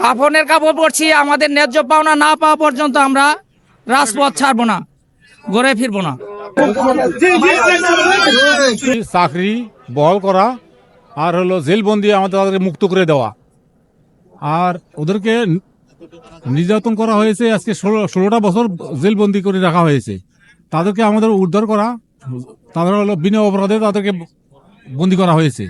কাফনের কাপড় পরছি, আমাদের ন্যায্য পাওনা না পাওয়া পর্যন্ত আমরা রাজপথ ছাড়বো না ঘরে ফিরবো না। চাকরি, বহল করা, আর হলো জেলবন্দি আমাদের তাদেরকে মুক্ত করে দেওয়া। আর ওদেরকে নির্যাতন করা হয়েছে, আজকে ষোলো ষোলোটা বছর জেলবন্দি করে রাখা হয়েছে। তাদেরকে আমাদের উদ্ধার করা, তাদের হলো বিনা অপরাধে তাদেরকে বন্দি করা হয়েছে।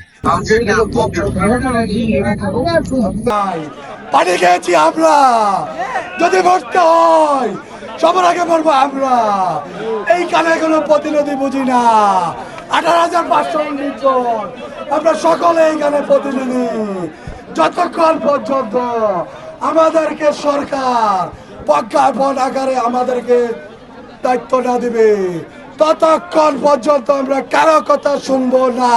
পানি খেয়েছি আমরা। যদি মরতে হয়, সবার আগে মরবো আমরা। এই কানে কোনো প্রতিনিধি বুঝি না। আঠারো হাজার পাঁচশো উনিশ আমরা সকলে এইখানে প্রতিনিধি। যতক্ষণ পর্যন্ত আমাদেরকে সরকার প্রজ্ঞাপন আকারে আমাদেরকে দায়িত্ব না দিবে ততক্ষণ পর্যন্ত আমরা কারও কথা শুনব না।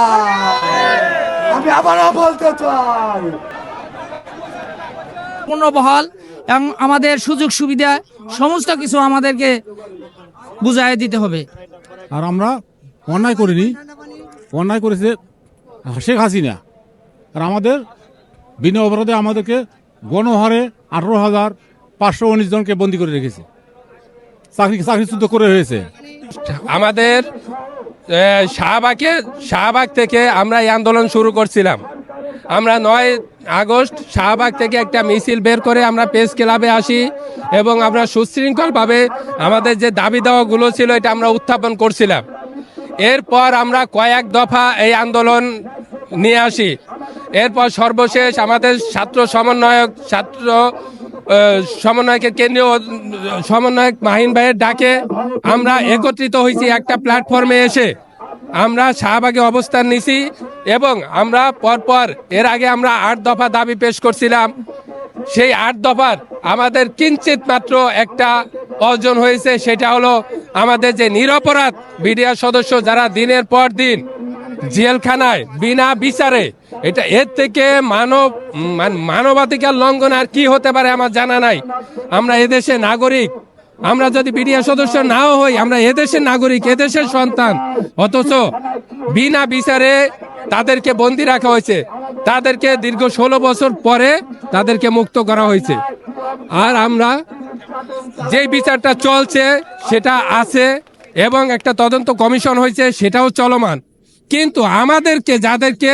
আমি আবারও বলতে চাই। পুনর্বহাল এবং আমাদের সুযোগ সুবিধা সমস্ত কিছু আমাদেরকে বুঝাই দিতে হবে। আর আমরা অন্যায় করিনি। অন্যায় করেছে শেখ হাসিনা। আর আমাদের বিনা অপরাধে আমাদেরকে গণহারে আঠারো হাজার পাঁচশো উনিশ জনকে বন্দি করে রেখেছে। চাকরি চাকরিচ্যুত করে হয়েছে। আমাদের শাহবাগে শাহবাগ থেকে আমরা এই আন্দোলন শুরু করছিলাম। আমরা নয় আগস্ট শাহবাগ থেকে একটা মিছিল বের করে আমরা প্রেস ক্লাবে আসি এবং আমরা সুশৃঙ্খলভাবে আমাদের যে দাবি দাওয়াগুলো ছিল এটা আমরা উত্থাপন করছিলাম। এরপর আমরা কয়েক দফা এই আন্দোলন নিয়ে আসি। এরপর সর্বশেষ আমাদের ছাত্র সমন্বয়ক, ছাত্র সমন্বয়কের কেন্দ্রীয় সমন্বয়ক মাহিন ভাইয়ের ডাকে আমরা একত্রিত হয়েছি একটা প্ল্যাটফর্মে এসে। আমরা শাহবাগে অবস্থান নিছি এবং আমরা পরপর, এর আগে আমরা আট দফা দাবি পেশ করছিলাম। সেই আট দফার আমাদের কিঞ্চিত মাত্র একটা অর্জন হয়েছে, সেটা হলো আমাদের যে নিরপরাধ বিডিআর সদস্য যারা দিনের পর দিন জেলখানায় বিনা বিচারে। এটা এর থেকে মানব, মান- মানবাধিকার লঙ্ঘন আর কি হতে পারে আমার জানা নাই। আমরা এদেশে নাগরিক। আমরা যদি বিডিআর সদস্য নাও হই, আমরা এদেশের নাগরিক, এদেশের সন্তান। অথচ বিনা বিচারে তাদেরকে বন্দি রাখা হয়েছে। তাদেরকে দীর্ঘ ষোলো বছর পরে তাদেরকে মুক্ত করা হয়েছে। আর আমরা যে বিচারটা চলছে, সেটা আছে এবং একটা তদন্ত কমিশন হয়েছে, সেটাও চলমান। কিন্তু আমাদেরকে, যাদেরকে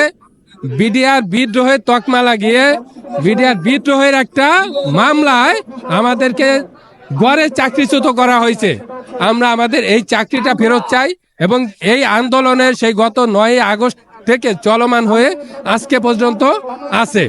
বিডিআর বিদ্রোহের তকমা লাগিয়ে, বিডিআর বিদ্রোহের একটা মামলায় আমাদেরকে গড়ে চাকরিচ্যুত করা হয়েছে। আমরা আমাদের এই চাকরিটা ফেরত চাই এবং এই আন্দোলনের সেই গত নয় আগস্ট থেকে চলমান হয়ে আজকে পর্যন্ত আছে।